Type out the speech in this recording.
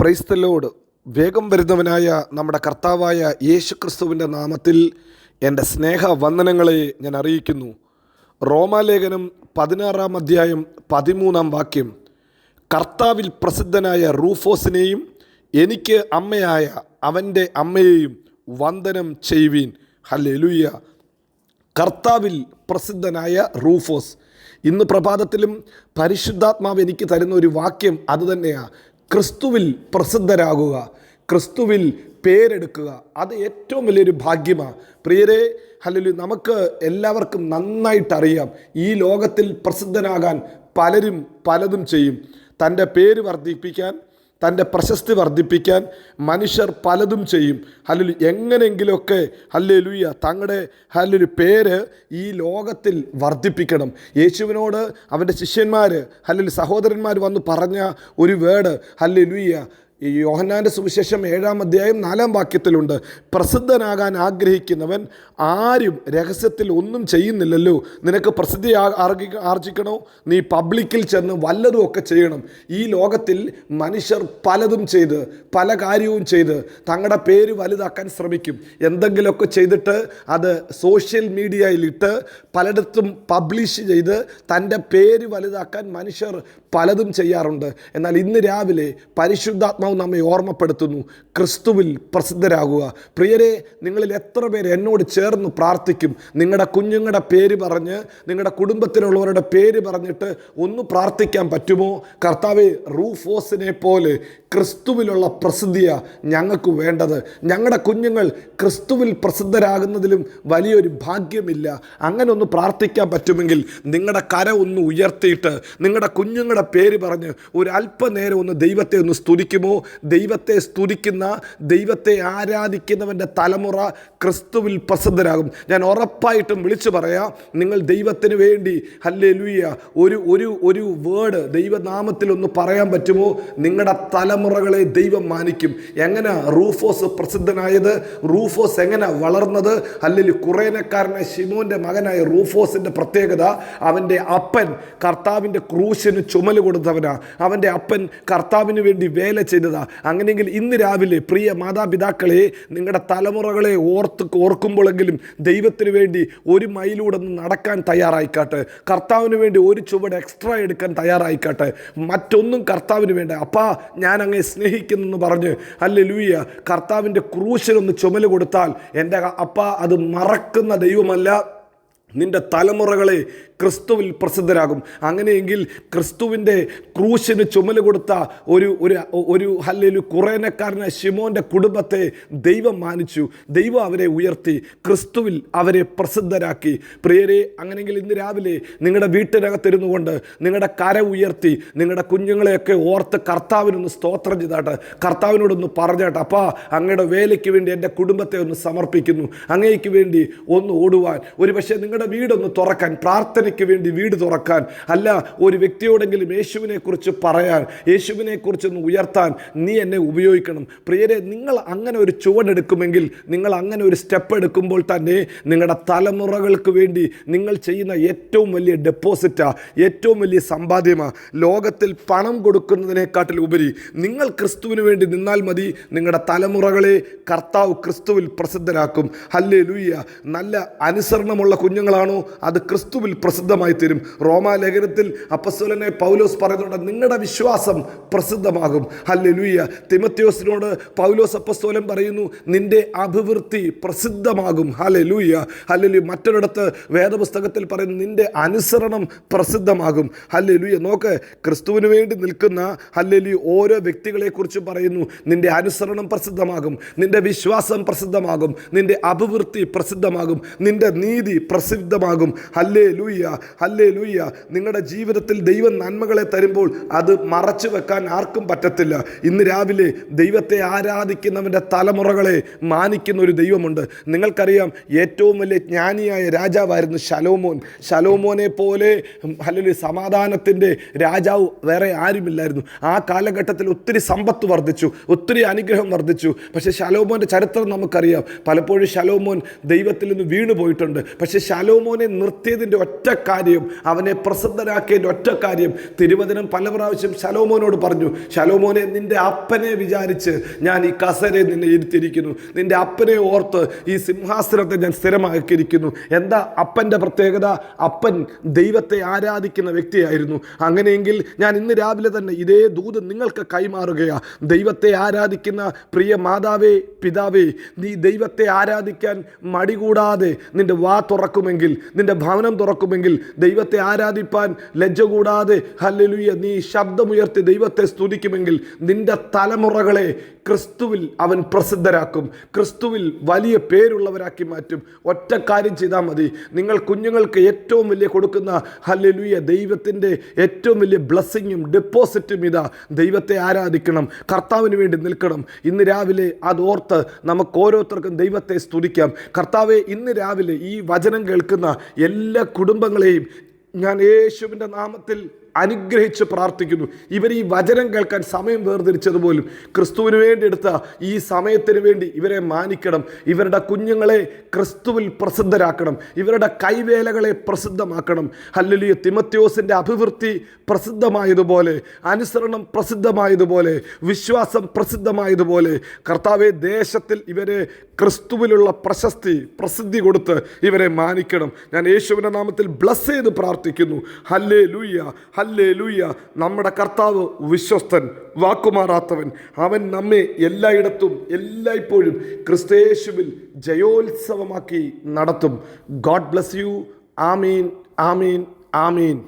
Praise the Lord വേഗം വരുന്നവനായ നമ്മുടെ കർത്താവായ യേശു ക്രിസ്തുവിന്റെ നാമത്തിൽ എന്റെ സ്നേഹ വന്ദനങ്ങളെ ഞാൻ അറിയിക്കുന്നു. റോമാലേഖനം പതിനാറാം അധ്യായം പതിമൂന്നാം വാക്യം. കർത്താവിൽ പ്രസിദ്ധനായ റൂഫോസിനെയും എനിക്ക് അമ്മയായ അവന്റെ അമ്മയെയും വന്ദനം ചെയ്യുവീൻ. ഹല്ലേലൂയ. കർത്താവിൽ പ്രസിദ്ധനായ റൂഫോസ്. ഇന്ന് പ്രഭാതത്തിലും പരിശുദ്ധാത്മാവ് എനിക്ക് തരുന്ന ഒരു വാക്യം അതുതന്നെയാണ് ക്രിസ്തുവിൽ പ്രസിദ്ധരാകുക ക്രിസ്തുവിൽ പേരെടുക്കുക അത് ഏറ്റവും വലിയൊരു ഭാഗ്യമാണ് പ്രിയരെ അല്ലെങ്കിൽ നമുക്ക് എല്ലാവർക്കും നന്നായിട്ടറിയാം ഈ ലോകത്തിൽ പ്രസിദ്ധനാകാൻ പലരും പലതും ചെയ്യും. തന്റെ പേര് വർദ്ധിപ്പിക്കാൻ തന്റെ പ്രശസ്തി വർദ്ധിപ്പിക്കാൻ മനുഷ്യർ പലതും ചെയ്യും. ഹല്ലു എങ്ങനെയെങ്കിലുമൊക്കെ ഹല്ലേ ലുയ്യ തങ്ങളുടെ ഹല്ലൊരു പേര് ഈ ലോകത്തിൽ വർദ്ധിപ്പിക്കണം. യേശുവിനോട് അവന്റെ ശിഷ്യന്മാർ ഹല്ലു സഹോദരന്മാർ വന്ന് പറഞ്ഞ ഒരു വേർഡ് ഹല്ലേ ലുയ്യ ഈ യോഹന്നാന്റെ സുവിശേഷം ഏഴാം അധ്യായം നാലാം വാക്യത്തിലുണ്ട്. പ്രസിദ്ധനാകാൻ ആഗ്രഹിക്കുന്നവൻ ആരും രഹസ്യത്തിൽ ഒന്നും ചെയ്യുന്നില്ലല്ലോ. നിനക്ക് പ്രസിദ്ധി ആർജി ആർജിക്കണോ? നീ പബ്ലിക്കിൽ ചെന്ന് വല്ലതും ഒക്കെ ചെയ്യണം. ഈ ലോകത്തിൽ മനുഷ്യർ പലതും ചെയ്ത് പല കാര്യവും ചെയ്ത് തങ്ങളുടെ പേര് വലുതാക്കാൻ ശ്രമിക്കും. എന്തെങ്കിലുമൊക്കെ ചെയ്തിട്ട് അത് സോഷ്യൽ മീഡിയയിലിട്ട് പലയിടത്തും പബ്ലിഷ് ചെയ്ത് തന്റെ പേര് വലുതാക്കാൻ മനുഷ്യർ പലതും ചെയ്യാറുണ്ട്. എന്നാൽ ഇന്ന് രാവിലെ പരിശുദ്ധാത്മാവ് നമ്മെ ഓർമ്മപ്പെടുത്തുന്നു. ക്രിസ്തുവിൽ പ്രസിദ്ധരാകുക. പ്രിയരെ നിങ്ങളിൽ എത്ര പേര് എന്നോട് ചേർന്ന് പ്രാർത്ഥിക്കും? നിങ്ങളുടെ കുഞ്ഞുങ്ങളുടെ പേര് പറഞ്ഞ് നിങ്ങളുടെ കുടുംബത്തിലുള്ളവരുടെ പേര് പറഞ്ഞിട്ട് ഒന്ന് പ്രാർത്ഥിക്കാൻ പറ്റുമോ? കർത്താവ് റൂഫോസിനെ പോലെ ക്രിസ്തുവിലുള്ള പ്രസിദ്ധിയാണ് ഞങ്ങൾക്ക് വേണ്ടത്. ഞങ്ങളുടെ കുഞ്ഞുങ്ങൾ ക്രിസ്തുവിൽ പ്രസിദ്ധരാകുന്നതിലും വലിയൊരു ഭാഗ്യമില്ല. അങ്ങനെ ഒന്ന് പ്രാർത്ഥിക്കാൻ പറ്റുമെങ്കിൽ നിങ്ങളുടെ കര ഒന്ന് ഉയർത്തിയിട്ട് നിങ്ങളുടെ കുഞ്ഞുങ്ങളുടെ പേര് പറഞ്ഞ് ഒരു അല്പനേരം ഒന്ന് ദൈവത്തെ ഒന്ന് സ്തുതിക്കുമോ? ദൈവത്തെ സ്തുതിക്കുന്ന ദൈവത്തെ ആരാധിക്കുന്നവന്റെ തലമുറ ക്രിസ്തുവിൽ പ്രസിദ്ധരാകും. ഞാൻ ഉറപ്പായിട്ടും വിളിച്ചു പറയാം നിങ്ങൾ ദൈവത്തിന് വേണ്ടി ഹല്ലേ ലൂയ ഒരു ഒരു ഒരു വേർഡ് ദൈവനാമത്തിൽ ഒന്ന് പറയാൻ പറ്റുമോ? നിങ്ങളുടെ തലമുറകളെ ദൈവം മാനിക്കും. എങ്ങനെ റൂഫോസ് പ്രസിദ്ധനായത്? റൂഫോസ് എങ്ങനെ വളർന്നത്? അല്ലെങ്കിൽ കുറേനക്കാരനെ ഷിമോന്റെ മകനായ റൂഫോസിന്റെ പ്രത്യേകത അവന്റെ അപ്പൻ കർത്താവിന്റെ ക്രൂശിന് ചുമൽ കൊടുത്തവനാണ് അവന്റെ അപ്പൻ കർത്താവിന് വേണ്ടി വേല ചെയ്തതാ. അങ്ങനെയെങ്കിൽ ഇന്ന് രാവിലെ പ്രിയ മാതാപിതാക്കളെ നിങ്ങളുടെ തലമുറകളെ ഓർത്ത് ഓർക്കുമ്പോഴെങ്കിലും ദൈവത്തിന് വേണ്ടി ഒരു മൈലൂടെ നടക്കാൻ തയ്യാറായിക്കാട്ടെ. കർത്താവിന് വേണ്ടി ഒരു ചുവട് എക്സ്ട്രാ എടുക്കാൻ തയ്യാറായിക്കാട്ടെ. മറ്റൊന്നും കർത്താവിന് വേണ്ട. അപ്പാ ഞാൻ അങ്ങേ സ്നേഹിക്കുന്നെന്ന് പറഞ്ഞ് അല്ലെ ലൂയ കർത്താവിന്റെ ക്രൂശിനൊന്ന് ചുമൽ കൊടുത്താൽ എന്റെ അപ്പ അത് മറക്കുന്ന ദൈവമല്ല. നിന്റെ തലമുറകളെ ക്രിസ്തുവിൽ പ്രസിദ്ധരാകും. അങ്ങനെയെങ്കിൽ ക്രിസ്തുവിന്റെ ക്രൂശിന് ചുമൽ കൊടുത്ത ഒരു ഒരു ഒരു അല്ലെങ്കിൽ കുറേനക്കാരനെ ഷിമോന്റെ കുടുംബത്തെ ദൈവം മാനിച്ചു. ദൈവം അവരെ ഉയർത്തി ക്രിസ്തുവിൽ അവരെ പ്രസിദ്ധരാക്കി. പ്രിയരെ അങ്ങനെയെങ്കിൽ ഇന്ന് രാവിലെ നിങ്ങളുടെ വീട്ടിനകത്തിരുന്നു കൊണ്ട് നിങ്ങളുടെ കര ഉയർത്തി നിങ്ങളുടെ കുഞ്ഞുങ്ങളെയൊക്കെ ഓർത്ത് കർത്താവിനൊന്ന് സ്തോത്രം ചെയ്താട്ട് കർത്താവിനോടൊന്ന് പറഞ്ഞാട്ട് അപ്പാ അങ്ങയുടെ വേലയ്ക്ക് വേണ്ടി എന്റെ കുടുംബത്തെ ഒന്ന് സമർപ്പിക്കുന്നു. അങ്ങേക്ക് വേണ്ടി ഒന്ന് ഓടുവാൻ. ഒരു പക്ഷേ നിങ്ങളുടെ വീടൊന്ന് തുറക്കാൻ പ്രാർത്ഥനയ്ക്ക് വേണ്ടി വീട് തുറക്കാൻ അല്ല ഒരു വ്യക്തിയോടെങ്കിലും യേശുവിനെക്കുറിച്ച് പറയാൻ യേശുവിനെ കുറിച്ചൊന്ന് ഉയർത്താൻ നീ എന്നെ ഉപയോഗിക്കണം. പ്രിയരെ നിങ്ങൾ അങ്ങനെ ഒരു ചുവടെടുക്കുമെങ്കിൽ നിങ്ങൾ അങ്ങനെ ഒരു സ്റ്റെപ്പ് എടുക്കുമ്പോൾ തന്നെ നിങ്ങളുടെ തലമുറകൾക്ക് വേണ്ടി നിങ്ങൾ ചെയ്യുന്ന ഏറ്റവും വലിയ ഡെപ്പോസിറ്റാണ് ഏറ്റവും വലിയ സമ്പാദ്യമാണ് ലോകത്തിൽ പണം കൊടുക്കുന്നതിനെക്കാട്ടിൽ ഉപരി നിങ്ങൾ ക്രിസ്തുവിന് വേണ്ടി നിന്നാൽ മതി നിങ്ങളുടെ തലമുറകളെ കർത്താവ് ക്രിസ്തുവിൽ പ്രസിദ്ധരാക്കും. ഹല്ലേ ലൂയ്യ നല്ല അനുസരണമുള്ള കുഞ്ഞുങ്ങളാണോ അത് ക്രിസ്തുവിൽ പ്രസിദ്ധമായി തീരും റോമാലേഖനത്തിൽ അപ്പസ്വലനെ പൗലോസ് പറയുന്നുണ്ട് നിങ്ങളുടെ വിശ്വാസം പ്രസിദ്ധമാകും. അല്ലെ ലൂയ്യ തിമത്യോസിനോട് പൗലോസ് അപ്പസ്തോലൻ പറയുന്നു നിന്റെ അഭിവൃദ്ധി പ്രസിദ്ധമാകും. ഹലെ ലൂയ്യ ഹല്ലെ മറ്റൊരിടത്ത് വേദപുസ്തകത്തിൽ പറയുന്നു നിന്റെ അനുസരണം പ്രസിദ്ധമാകും. ഹല്ലെ ലൂയ്യ നോക്ക് ക്രിസ്തുവിന് വേണ്ടി നിൽക്കുന്ന ഹല്ലേലി ഓരോ വ്യക്തികളെക്കുറിച്ച് പറയുന്നു നിന്റെ അനുസരണം പ്രസിദ്ധമാകും. നിന്റെ വിശ്വാസം പ്രസിദ്ധമാകും. നിന്റെ അഭിവൃദ്ധി പ്രസിദ്ധമാകും. നിന്റെ നീതി പ്രസിദ്ധമാകും. ഹല്ലേ ലൂയ്യ ഹല്ലേ ലൂയ്യ നിങ്ങളുടെ ജീവിതത്തിൽ ദൈവം നന്മകളെ തരുമ്പോൾ അത് മറച്ചു വെക്കാൻ ആർക്കും പറ്റത്തില്ല. ഇന്ന് രാവിലെ ദൈവത്തെ ആരാധിക്കുന്നവന്റെ തലമുറകളെ മാനിക്കുന്ന ഒരു ദൈവമുണ്ട്. നിങ്ങൾക്കറിയാം ഏറ്റവും വലിയ ജ്ഞാനിയായ രാജാവായിരുന്നു ശലോമോൻ. ശലോമോനെ പോലെ അല്ലെങ്കിൽ സമാധാനത്തിന്റെ രാജാവ് വേറെ ആരുമില്ലായിരുന്നു. ആ കാലഘട്ടത്തിൽ ഒത്തിരി സമ്പത്ത് വർദ്ധിച്ചു ഒത്തിരി അനുഗ്രഹം വർദ്ധിച്ചു. പക്ഷേ ശലോമോന്റെ ചരിത്രം നമുക്കറിയാം. പലപ്പോഴും ശലോമോൻ ദൈവത്തിൽ നിന്ന് വീണു പോയിട്ടുണ്ട് പക്ഷേ ശലോമോനെ നിർത്തിയതിന്റെ ഒറ്റ കാര്യം അവനെ പ്രസിദ്ധനാക്കിയതിന്റെ ഒറ്റ കാര്യം തിരുവചനം പല പ്രാവശ്യം ശലോമോനോട് പറഞ്ഞു ശലോമോനെ നിന്റെ അപ്പനെ വിചാരിച്ച് ഞാൻ ഈ കസരെ നിന്നെ ഇരുത്തിയിരിക്കുന്നു. നിന്റെ അപ്പനെ ഓർത്ത് ഈ സിംഹാസനത്തെ ഞാൻ സ്ഥിരമാക്കിയിരിക്കുന്നു. എന്താ അപ്പന്റെ പ്രത്യേകത? അപ്പൻ ദൈവത്തെ ആരാധിക്കുന്ന വ്യക്തിയായിരുന്നു. അങ്ങനെയെങ്കിൽ ഞാൻ ഇന്ന് രാവിലെ തന്നെ ഇതേ ദൂത് നിങ്ങൾക്ക് കൈമാറുകയാണ് ദൈവത്തെ ആരാധിക്കുന്ന പ്രിയ മാതാവേ പിതാവേ നീ ദൈവത്തെ ആരാധിക്കാൻ മടികൂടാതെ നിന്റെ വാ തുറക്കുമെങ്കിൽ നിന്റെ ഭവനം തുറക്കുമെങ്കിൽ ദൈവത്തെ ആരാധിപ്പാൻ ലജ്ജ കൂടാതെ ഹല്ലേലൂയ നീ ശബ്ദമുയർത്തി ദൈവത്തെ സ്തുതിക്കുമെങ്കിൽ നിന്റെ തലമുറകളെ ക്രിസ്തുവിൽ അവൻ പ്രസിദ്ധരാക്കും ക്രിസ്തുവിൽ വലിയ പേരുള്ളവരാക്കി മാറ്റും. ഒറ്റ കാര്യം ചെയ്താൽ മതി. നിങ്ങൾ കുഞ്ഞുങ്ങൾക്ക് ഏറ്റവും വലിയ കൊടുക്കുന്ന ഹല്ലേലൂയ ദൈവത്തിന്റെ ഏറ്റവും വലിയ ബ്ലസ്സിങ്ങും ഡെപ്പോസിറ്റും ഇതാ. ദൈവത്തെ ആരാധിക്കണം കർത്താവിന് വേണ്ടി നിൽക്കണം. ഇന്ന് രാവിലെ അതോർത്ത് നമുക്ക് ഓരോരുത്തർക്കും ദൈവത്തെ സ്തുതിക്കാം. കർത്താവെ ഇന്ന് രാവിലെ ഈ വചനം കേൾക്കുന്ന എല്ലാ കുടുംബങ്ങളെയും ഞാൻ യേശുവിന്റെ നാമത്തിൽ അനുഗ്രഹിച്ച് പ്രാർത്ഥിക്കുന്നു. ഇവർ ഈ വചനം കേൾക്കാൻ സമയം വേർതിരിച്ചതുപോലും ക്രിസ്തുവിന് വേണ്ടി എടുത്ത ഈ സമയത്തിന് വേണ്ടി ഇവരെ മാനിക്കണം. ഇവരുടെ കുഞ്ഞുങ്ങളെ ക്രിസ്തുവിൽ പ്രസിദ്ധരാക്കണം. ഇവരുടെ കൈവേലകളെ പ്രസിദ്ധമാക്കണം. ഹല്ലുലിയ. തിമത്യോസിന്റെ അഭിവൃദ്ധി പ്രസിദ്ധമായതുപോലെ അനുസരണം പ്രസിദ്ധമായതുപോലെ വിശ്വാസം പ്രസിദ്ധമായതുപോലെ കർത്താവെ ദേശത്തിൽ ഇവരെ ക്രിസ്തുവിലുള്ള പ്രശസ്തി പ്രസിദ്ധി കൊടുത്ത് ഇവരെ മാനിക്കണം. ഞാൻ യേശുവിന്റെ നാമത്തിൽ ബ്ലസ് ചെയ്ത് പ്രാർത്ഥിക്കുന്നു. ഹല്ലേ ലൂയ്യ ഹല്ലേ ലൂയ്യ നമ്മുടെ കർത്താവ് വിശ്വസ്തൻ വാക്കുമാറാത്തവൻ. അവൻ നമ്മെ എല്ലായിടത്തും എല്ലായ്പ്പോഴും ക്രിസ്തേശുവിൽ ജയോത്സവമാക്കി നടത്തും. God bless you. ആമീൻ ആമീൻ ആമീൻ.